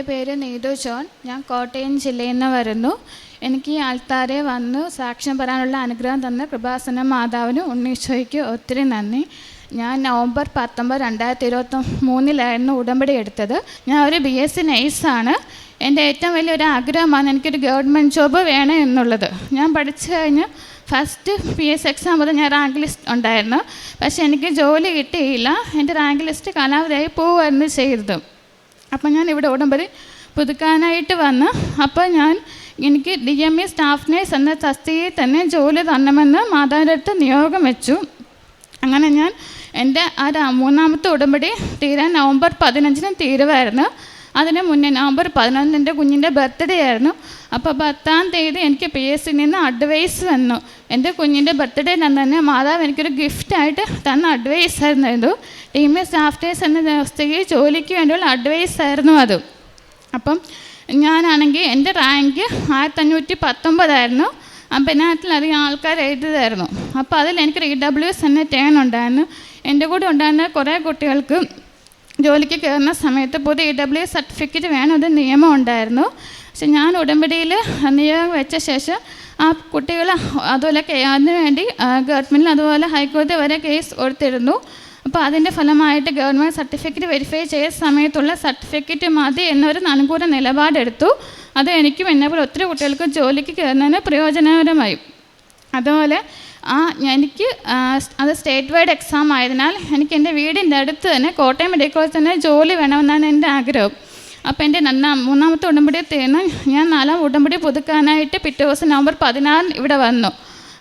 എന്റെ പേര് നീതു ജോൺ. ഞാൻ കോട്ടയം ജില്ലയിൽ നിന്ന് വരുന്നു. എനിക്ക് ഈ ആൾത്താരെ വന്ന് സാക്ഷ്യം പറയാനുള്ള അനുഗ്രഹം തന്ന കൃപാസന മാതാവിനും ഉണ്ണീശോയ്ക്ക് ഒത്തിരി നന്ദി. ഞാൻ നവംബർ പത്തൊമ്പത് രണ്ടായിരത്തി ഇരുപത്തി മൂന്നിലായിരുന്നു ഉടമ്പടി എടുത്തത്. ഞാൻ ഒരു ബി എസ് സി നഴ്സാണ് എന്റെ ഏറ്റവും വലിയൊരു ആഗ്രഹമാണ് എനിക്കൊരു ഗവൺമെന്റ് ജോബ് വേണം എന്നുള്ളത്. ഞാൻ പഠിച്ചു കഴിഞ്ഞ് ഫസ്റ്റ് പി എസ് എക്സാം മുതൽ ഞാൻ റാങ്ക് ലിസ്റ്റ് ഉണ്ടായിരുന്നു. പക്ഷേ എനിക്ക് ജോലി കിട്ടിയില്ല. എന്റെ റാങ്ക് ലിസ്റ്റ് കാലാവധിയായി പോവുമായിരുന്നു ചെയ്തത്. അപ്പം ഞാൻ ഇവിടെ ഉടമ്പടി പുതുക്കാനായിട്ട് വന്ന് അപ്പോൾ ഞാൻ എനിക്ക് D M E staff nurse എന്ന തസ്തികയിൽ തന്നെ ജോലി തരണമെന്ന് മാതാവിന്റെ അടുത്ത് നിയോഗം വെച്ചു. അങ്ങനെ ഞാൻ എന്റെ ആ മൂന്നാമത്തെ ഉടമ്പടി തീരാൻ നവംബർ പതിനഞ്ചിന് തീരുമായിരുന്നു. അതിന് മുന്നേ നവംബർ പതിനൊന്ന് എന്റെ കുഞ്ഞിന്റെ ബർത്ത്ഡേ ആയിരുന്നു. അപ്പോൾ പത്താം തീയതി എനിക്ക് പി എസ് സിയിൽ നിന്ന് അഡ്വൈസ് വന്നു. എന്റെ കുഞ്ഞിന്റെ ബർത്ത്ഡേ തന്നെ മാതാവ് എനിക്കൊരു ഗിഫ്റ്റായിട്ട് തന്ന അഡ്വൈസ് ആയിരുന്നു ഇത്. ടീം സ്റ്റാഫ് ഡേസ് എന്ന ദിവസത്തേക്ക് ജോലിക്ക് വേണ്ടിയുള്ള അഡ്വൈസ് ആയിരുന്നു അത്. അപ്പം ഞാനാണെങ്കിൽ എന്റെ റാങ്ക് ആയിരത്തഞ്ഞൂറ്റി പത്തൊമ്പതായിരുന്നു അതിനകത്തിലധികം ആൾക്കാർ എഴുതിയതായിരുന്നു. അപ്പോൾ അതിൽ എനിക്ക് ഇ ഡബ്ല്യു എസ് എന്ന ടേൺ ഉണ്ടായിരുന്നു. എന്റെ കൂടെ ഉണ്ടായിരുന്ന കുറേ കുട്ടികൾക്ക് ജോലിക്ക് കയറുന്ന സമയത്ത് പുതിയ ഇ ഡബ്ല്യു സർട്ടിഫിക്കറ്റ് വേണം അത് നിയമം ഉണ്ടായിരുന്നു പക്ഷെ ഞാൻ ഉടമ്പടിയിൽ നിയോഗം വെച്ച ശേഷം ആ കുട്ടികൾ അതുപോലെ അതിനു വേണ്ടി ഗവൺമെന്റിൽ അതുപോലെ ഹൈക്കോടതി വരെ കേസ് കൊടുത്തിരുന്നു. അപ്പോൾ അതിന്റെ ഫലമായിട്ട് ഗവൺമെന്റ് സർട്ടിഫിക്കറ്റ് വെരിഫൈ ചെയ്ത സമയത്തുള്ള സർട്ടിഫിക്കറ്റ് മതി എന്നൊരു അനുകൂല നിലപാടെടുത്തു. അത് എനിക്കും എന്നെപ്പോലെ ഒത്തിരി കുട്ടികൾക്ക് ജോലിക്ക് കയറുന്നതിന് പ്രയോജനകരമായി. അതുപോലെ ആ എനിക്ക് അത് സ്റ്റേറ്റ് വൈഡ് എക്സാം ആയതിനാൽ എനിക്ക് എന്റെ വീടിന്റെ അടുത്ത് തന്നെ കോട്ടയം മെഡിക്കൽ കോളേജിൽ തന്നെ ജോലി വേണമെന്നാണ് എന്റെ ആഗ്രഹം. അപ്പോൾ എന്റെ നന്നാ മൂന്നാമത്തെ ഉടമ്പടി തീർന്ന് ഞാൻ നാലാം ഉടമ്പടി പുതുക്കാനായിട്ട് പിറ്റേ ദിവസം നവംബർ പതിനാറിന് ഇവിടെ വന്നു.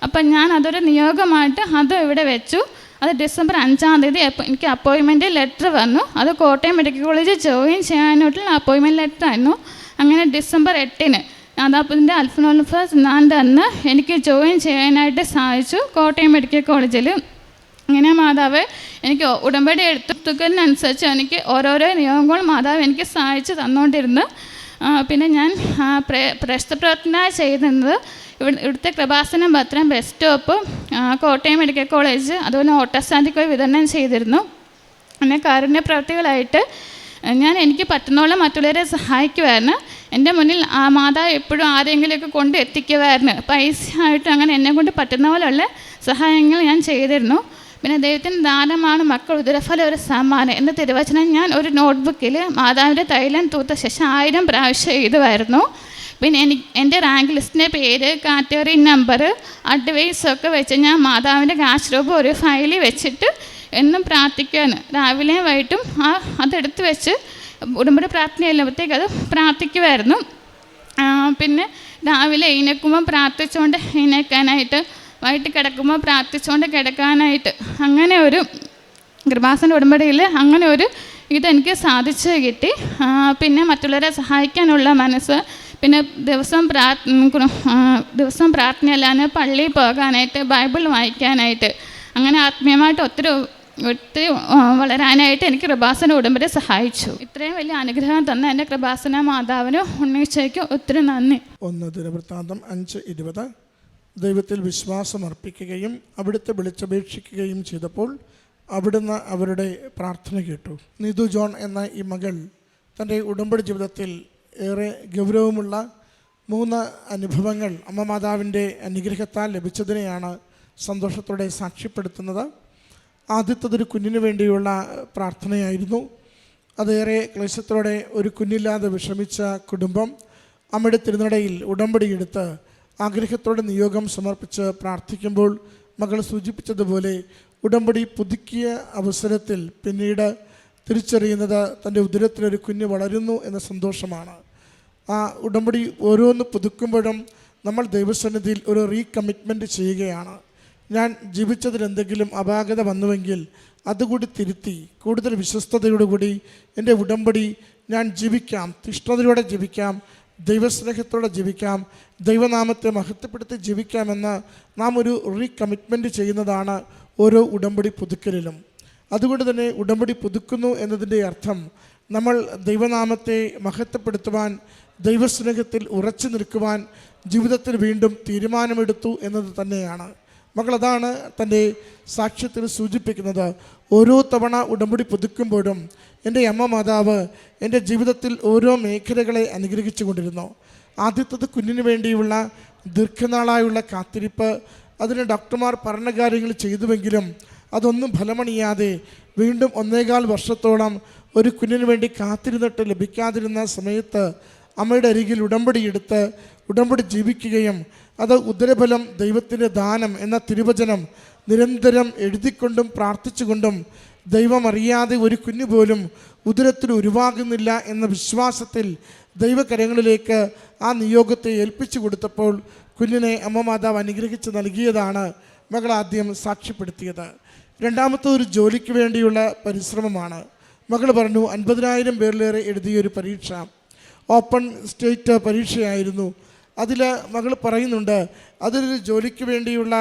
അപ്പം ഞാൻ അതൊരു നിയോഗമായിട്ട് അത് ഇവിടെ വെച്ചു. അത് ഡിസംബർ അഞ്ചാം തീയതി എനിക്ക് അപ്പോയിൻമെന്റ് ലെറ്റർ വന്നു. അത് കോട്ടയം മെഡിക്കൽ കോളേജിൽ ജോയിൻ ചെയ്യാനായിട്ടുള്ള അപ്പോയിൻമെന്റ് ലെറ്റർ ആയിരുന്നു. അങ്ങനെ ഡിസംബർ എട്ടിന് അതപ്പത്തിന്റെ അൽഫനോൽഫസ് നാണ്ട് അന്ന് എനിക്ക് ജോയിൻ ചെയ്യാനായിട്ട് സാധിച്ചു. കോട്ടയം മെഡിക്കൽ കോളേജിൽ ഇങ്ങനെ മാതാവ് എനിക്ക് ഉടമ്പടി എടുത്തുക്കലിനനുസരിച്ച് എനിക്ക് ഓരോരോ നിയമങ്ങൾ മാതാവ് എനിക്ക് സഹായിച്ച് തന്നുകൊണ്ടിരുന്നു പിന്നെ ഞാൻ പ്രശ്ന പ്രവർത്തന ചെയ്യുന്നത് ഇവിടെ ഇവിടുത്തെ കൃപാസനം പത്രം bus stop Kottayam medical college അതുപോലെ ഓട്ടോസ്റ്റാൻഡിക്കോയി വിതരണം ചെയ്തിരുന്നു. അങ്ങനെ കാരുണ്യ പ്രവർത്തികളായിട്ട് ഞാൻ എനിക്ക് പറ്റുന്നോളം മറ്റുള്ളവരെ സഹായിക്കുമായിരുന്നു എന്റെ മുന്നിൽ ആ മാതാവ് എപ്പോഴും ആരെങ്കിലുമൊക്കെ കൊണ്ട് എത്തിക്കുമായിരുന്നു. പൈസ ആയിട്ട് അങ്ങനെ എന്നെ കൊണ്ട് പറ്റുന്ന പോലെയുള്ള സഹായങ്ങൾ ഞാൻ ചെയ്തിരുന്നു. പിന്നെ ദൈവത്തിന് ദാനമാണ് മക്കൾ ഉദരഫല ഒരു സമ്മാനം എന്ന തിരുവചനം ഞാൻ ഒരു നോട്ട്ബുക്കിൽ മാതാവിന്റെ തൈലം തൂത്ത ശേഷം ആയിരം പ്രാവശ്യം എഴുതുമായിരുന്നു. പിന്നെ എനിക്ക് എന്റെ റാങ്ക് ലിസ്റ്റിന്റെ പേര് കാറ്റഗറി നമ്പർ അഡ്വൈസ് ഒക്കെ വെച്ച് ഞാൻ മാതാവിന്റെ കാശ് രൂപ ഒരു ഫയലിൽ വെച്ചിട്ട് എന്നും പ്രാർത്ഥിക്കാൻ രാവിലെയും വൈകിട്ടും ആ അതെടുത്ത് വെച്ച് ഉടമ്പടി പ്രാർത്ഥനയല്ലപ്പോഴത്തേക്ക് അത് പ്രാർത്ഥിക്കുമായിരുന്നു പിന്നെ രാവിലെ എഴുന്നേക്കുമ്പോൾ പ്രാർത്ഥിച്ചുകൊണ്ട് എഴുന്നേൽക്കാനായിട്ട് വൈകിട്ട് കിടക്കുമ്പോൾ പ്രാർത്ഥിച്ചുകൊണ്ട് കിടക്കാനായിട്ട് അങ്ങനെ ഒരു കൃപാസന ഉടമ്പടിയിൽ അങ്ങനെ ഒരു ഇതെനിക്ക് സാധിച്ചു കിട്ടി. പിന്നെ മറ്റുള്ളവരെ സഹായിക്കാനുള്ള മനസ്സ് പിന്നെ ദിവസം പ്രാർത്ഥന ദിവസം പ്രാർത്ഥനയല്ലാതെ പള്ളിയിൽ പോകാനായിട്ട് ബൈബിൾ വായിക്കാനായിട്ട് അങ്ങനെ ആത്മീയമായിട്ട് ഒത്തിരി ഒത്തിരി വളരാനായിട്ട് എനിക്ക് കൃപാസന ഉടമ്പടി സഹായിച്ചു. ഇത്രയും വലിയ അനുഗ്രഹം തന്ന എന്റെ കൃപാസന മാതാവിനും ഉണ്ണീച്ചയ്ക്കും ഒത്തിരി നന്ദി. ഒന്ന് ദിനവൃത്താന്തം അഞ്ച് ഇരുപത്. ദൈവത്തിൽ വിശ്വാസം അർപ്പിക്കുകയും അവിടുത്തെ വിളിച്ചപേക്ഷിക്കുകയും ചെയ്തപ്പോൾ അവിടുന്ന് അവരുടെ പ്രാർത്ഥന കേട്ടു. നിതു ജോൺ എന്ന ഈ മകൾ തന്റെ ഉടമ്പടി ജീവിതത്തിൽ ഏറെ ഗൗരവമുള്ള മൂന്ന് അനുഭവങ്ങൾ അമ്മ മാതാവിന്റെ അനുഗ്രഹത്താൽ ലഭിച്ചതിനെയാണ് സന്തോഷത്തോടെ സാക്ഷ്യപ്പെടുത്തുന്നത്. ആദ്യത്തതൊരു കുഞ്ഞിന് വേണ്ടിയുള്ള പ്രാർത്ഥനയായിരുന്നു. അതേറെ ക്ലേശത്തോടെ ഒരു കുഞ്ഞില്ലാതെ വിഷമിച്ച കുടുംബം അമ്മയുടെ തിരുനടയിൽ ഉടമ്പടിയെടുത്ത് ആഗ്രഹത്തോടെ നിയോഗം സമർപ്പിച്ച് പ്രാർത്ഥിക്കുമ്പോൾ മകൾ സൂചിപ്പിച്ചതുപോലെ ഉടമ്പടി പുതുക്കിയ അവസരത്തിൽ പിന്നീട് തിരിച്ചറിയുന്നത് തന്റെ ഉദരത്തിലൊരു കുഞ്ഞ് വളരുന്നു എന്ന സന്തോഷമാണ്. ആ ഉടമ്പടി ഓരോന്ന് പുതുക്കുമ്പോഴും നമ്മൾ ദൈവസന്നിധിയിൽ ഒരു റീകമ്മിറ്റ്മെന്റ് ചെയ്യുകയാണ്. ഞാൻ ജീവിച്ചതിൽ എന്തെങ്കിലും അപാകത വന്നുവെങ്കിൽ അതുകൂടി തിരുത്തി കൂടുതൽ വിശ്വസ്തയോടുകൂടി എന്റെ ഉടമ്പടി ഞാൻ ജീവിക്കാം തിഷ്ണതയോടെ ജീവിക്കാം ദൈവസ്നേഹത്തോടെ ജീവിക്കാം ദൈവനാമത്തെ മഹത്വപ്പെടുത്തി ജീവിക്കാമെന്ന് നാം ഒരു റീകമ്മിറ്റ്മെന്റ് ചെയ്യുന്നതാണ് ഓരോ ഉടമ്പടി പുതുക്കലിലും. അതുകൊണ്ട് തന്നെ ഉടമ്പടി പുതുക്കുന്നു എന്നതിന്റെ അർത്ഥം നമ്മൾ ദൈവനാമത്തെ മഹത്വപ്പെടുത്തുവാൻ ദൈവസ്നേഹത്തിൽ ഉറച്ചു നിൽക്കുവാൻ ജീവിതത്തിൽ വീണ്ടും തീരുമാനമെടുത്തു എന്നത് തന്നെയാണ്. മകൾ അതാണ് തന്റെ സാക്ഷ്യത്തിൽ സൂചിപ്പിക്കുന്നത്. ഓരോ തവണ ഉടമ്പടി പുതുക്കുമ്പോഴും എന്റെ അമ്മ മാതാവ് എന്റെ ജീവിതത്തിൽ ഓരോ മേഖലകളെ അനുഗ്രഹിച്ചു കൊണ്ടിരുന്നു. ആദ്യത്തത് കുഞ്ഞിന് വേണ്ടിയുള്ള ദീർഘനാളായുള്ള കാത്തിരിപ്പ് അതിന് ഡോക്ടർമാർ പറഞ്ഞ കാര്യങ്ങൾ ചെയ്തുവെങ്കിലും അതൊന്നും ഫലമണിയാതെ വീണ്ടും ഒന്നേകാൽ വർഷത്തോളം ഒരു കുഞ്ഞിന് വേണ്ടി കാത്തിരുന്നിട്ട് ലഭിക്കാതിരുന്ന സമയത്ത് അമ്മയുടെ അരികിൽ ഉടമ്പടി എടുത്ത് ഉടമ്പടി ജീവിക്കുകയും അത് ഉദരഫലം ദൈവത്തിന്റെ ദാനം എന്ന തിരുവചനം നിരന്തരം എഴുതിക്കൊണ്ടും പ്രാർത്ഥിച്ചുകൊണ്ടും ദൈവമറിയാതെ ഒരു കുഞ്ഞു പോലും ഉദരത്തിൽ ഉരുവാകുന്നില്ല എന്ന വിശ്വാസത്തിൽ ദൈവകരങ്ങളിലേക്ക് ആ നിയോഗത്തെ ഏൽപ്പിച്ചു കൊടുത്തപ്പോൾ കുഞ്ഞിനെ അമ്മ മാതാവ് അനുഗ്രഹിച്ച് നൽകിയതാണ് മകൾ ആദ്യം സാക്ഷ്യപ്പെടുത്തിയത്. രണ്ടാമത്തെ ഒരു ജോലിക്ക് വേണ്ടിയുള്ള പരിശ്രമമാണ്. മകൾ പറഞ്ഞു അൻപതിനായിരം പേരിലേറെ എഴുതിയൊരു പരീക്ഷ. ഓപ്പൺ സ്റ്റേറ്റ് പരീക്ഷയായിരുന്നു. അതിൽ മകൾ പറയുന്നുണ്ട് അതിലൊരു ജോലിക്ക് വേണ്ടിയുള്ള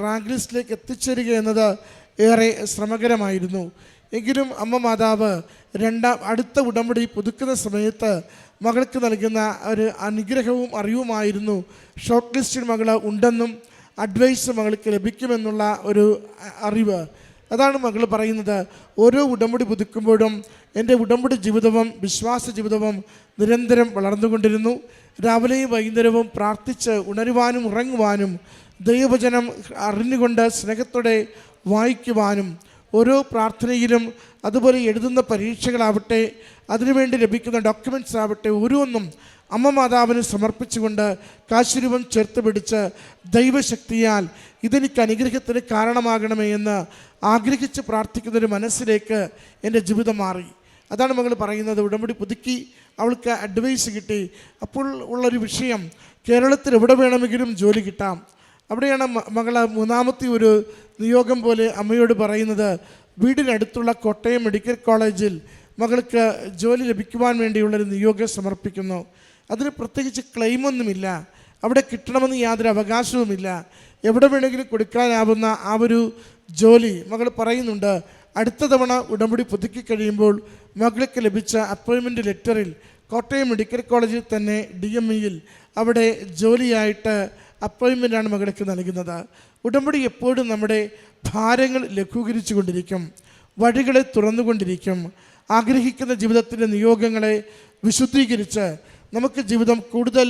റാങ്ക് ലിസ്റ്റിലേക്ക് എത്തിച്ചേരുക എന്നത് ഏറെ ശ്രമകരമായിരുന്നു. എങ്കിലും അമ്മ മാതാവ് രണ്ടാം അടുത്ത ഉടമ്പടി പുതുക്കുന്ന സമയത്ത് മകൾക്ക് നൽകുന്ന ഒരു അനുഗ്രഹവും അറിവുമായിരുന്നു. ഷോർട്ട് ലിസ്റ്റിൽ മകൾ ഉണ്ടെന്നും അഡ്വൈസ് മകൾക്ക് ലഭിക്കുമെന്നുള്ള ഒരു അറിവ്. അതാണ് മകൾ പറയുന്നത്. ഓരോ ഉടമ്പടി പുതുക്കുമ്പോഴും എന്റെ ഉടമ്പടി ജീവിതവും വിശ്വാസ ജീവിതവും നിരന്തരം വളർന്നുകൊണ്ടിരുന്നു. രാവിലെയും വൈകുന്നേരവും പ്രാർത്ഥിച്ച് ഉണരുവാനും ഉറങ്ങുവാനും ദൈവവചനം അറിഞ്ഞുകൊണ്ട് സ്നേഹത്തോടെ വായിക്കുവാനും ഓരോ പ്രാർത്ഥനയിലും അതുപോലെ എഴുതുന്ന പരീക്ഷകളാവട്ടെ അതിനുവേണ്ടി ലഭിക്കുന്ന ഡോക്യുമെന്റ്സ് ആവട്ടെ ഓരോന്നും അമ്മ മാതാവിന് സമർപ്പിച്ചുകൊണ്ട് കാശുരൂപം ചേർത്ത് പിടിച്ച് ദൈവശക്തിയാൽ ഇതെനിക്ക് അനുഗ്രഹത്തിന് കാരണമാകണമേ എന്ന് ആഗ്രഹിച്ച് പ്രാർത്ഥിക്കുന്നൊരു മനസ്സിലേക്ക് എന്റെ ജീവിതം മാറി. അതാണ് മകൾ പറയുന്നത്. ഉടമ്പടി പുതുക്കി അവൾക്ക് അഡ്വൈസ് കിട്ടി. അപ്പോൾ ഉള്ളൊരു വിഷയം കേരളത്തിൽ എവിടെ വേണമെങ്കിലും ജോലി കിട്ടാം. അവിടെയാണ് മകൾ മൂന്നാമത്തെ ഒരു നിയോഗം പോലെ അമ്മയോട് പറയുന്നത്. വീടിനടുത്തുള്ള കോട്ടയം മെഡിക്കൽ കോളേജിൽ മകൾക്ക് ജോലി ലഭിക്കുവാൻ വേണ്ടിയുള്ളൊരു നിയോഗം സമർപ്പിക്കുന്നു. അതിന് പ്രത്യേകിച്ച് ക്ലെയിമൊന്നുമില്ല അവിടെ കിട്ടണമെന്ന് യാതൊരു അവകാശവുമില്ല. എവിടെ വേണമെങ്കിലും കൊടുക്കാനാവുന്ന ആ ഒരു ജോലി മകൾ പറയുന്നുണ്ട്. അടുത്ത തവണ ഉടമ്പടി പുതുക്കി കഴിയുമ്പോൾ മകൾക്ക് ലഭിച്ച അപ്പോയിൻമെന്റ് ലെറ്ററിൽ കോട്ടയം മെഡിക്കൽ കോളേജിൽ തന്നെ ഡി എം ഇയിൽ അവിടെ ജോലിയായിട്ട് അപ്പോയിൻമെന്റാണ് മകൾക്ക് നൽകുന്നത്. ഉടമ്പടി എപ്പോഴും നമ്മുടെ ഭാരങ്ങൾ ലഘൂകരിച്ചു കൊണ്ടിരിക്കും വഴികളെ തുറന്നുകൊണ്ടിരിക്കും. ആഗ്രഹിക്കുന്ന ജീവിതത്തിന്റെ നിയോഗങ്ങളെ വിശുദ്ധീകരിച്ച് നമുക്ക് ജീവിതം കൂടുതൽ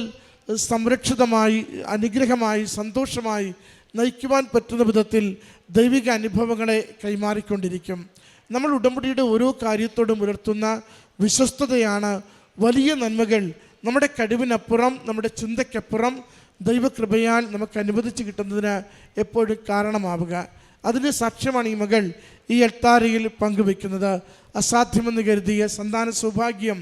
സംരക്ഷിതമായി അനുഗ്രഹമായി സന്തോഷമായി നയിക്കുവാൻ പറ്റുന്ന വിധത്തിൽ ദൈവിക അനുഭവങ്ങളെ കൈമാറിക്കൊണ്ടിരിക്കും. നമ്മൾ ഉടമ്പടിയുടെ ഓരോ കാര്യത്തോടും പുലർത്തുന്ന വിശ്വസ്തതയാണ് വലിയ നന്മകൾ. നമ്മുടെ കഴിവിനപ്പുറം നമ്മുടെ ചിന്തയ്ക്കപ്പുറം ദൈവകൃപയാൽ നമുക്ക് അനുവദിച്ച് കിട്ടുന്നതിന് എപ്പോഴും കാരണമാവുക. അതിന്റെ സാക്ഷ്യമാണ് ഈ മകൾ ഈ എട്ടാരയിൽ പങ്കുവെക്കുന്നത് അസാധ്യമെന്ന് കരുതിയ സന്താന സൗഭാഗ്യം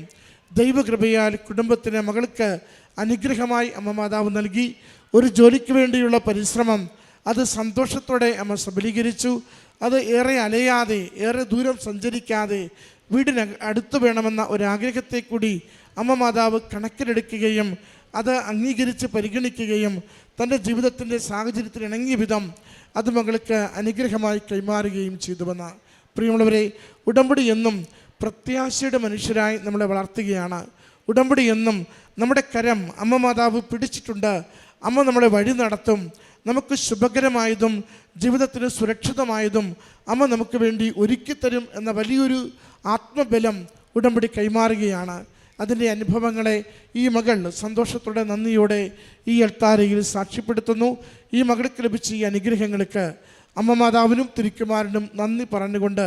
ദൈവകൃപയാൽ കുടുംബത്തിലെ മകൾക്ക് അനുഗ്രഹമായി അമ്മ മാതാവ് നൽകി. ഒരു ജോലിക്ക് വേണ്ടിയുള്ള പരിശ്രമം അത് സന്തോഷത്തോടെ അമ്മ സബലീകരിച്ചു. അത് ഏറെ അലയാതെ ഏറെ ദൂരം സഞ്ചരിക്കാതെ വീടിന് അടുത്ത് വേണമെന്ന ഒരാഗ്രഹത്തെ കൂടി അമ്മ മാതാവ് കണക്കിലെടുക്കുകയും അത് അംഗീകരിച്ച് പരിഗണിക്കുകയും തന്റെ ജീവിതത്തിന്റെ സാഹചര്യത്തിൽ ഇണങ്ങിയ വിധം അത് മകൾക്ക് അനുഗ്രഹമായി കൈമാറുകയും ചെയ്തുവെന്ന്. പ്രിയമുള്ളവരെ ഉടമ്പടി എന്നും പ്രത്യാശയുടെ മനുഷ്യരായി നമ്മളെ വളർത്തുകയാണ്. ഉടമ്പടി എന്നും നമ്മുടെ കരം അമ്മ മാതാവ് പിടിച്ചിട്ടുണ്ട്. അമ്മ നമ്മളെ വഴി നടത്തും. നമുക്ക് ശുഭകരമായതും ജീവിതത്തിന് സുരക്ഷിതമായതും അമ്മ നമുക്ക് വേണ്ടി ഒരുക്കിത്തരും എന്ന വലിയൊരു ആത്മബലം ഉടമ്പടി കൈമാറുകയാണ്. അതിന്റെ അനുഭവങ്ങളെ ഈ മകൾ സന്തോഷത്തോടെ നന്ദിയോടെ ഈ എൽത്താരയിൽ സാക്ഷ്യപ്പെടുത്തുന്നു. ഈ മകൾക്ക് ലഭിച്ച ഈ അനുഗ്രഹങ്ങൾക്ക് അമ്മ മാതാവിനും തിരുക്കുമാരനും നന്ദി പറഞ്ഞുകൊണ്ട്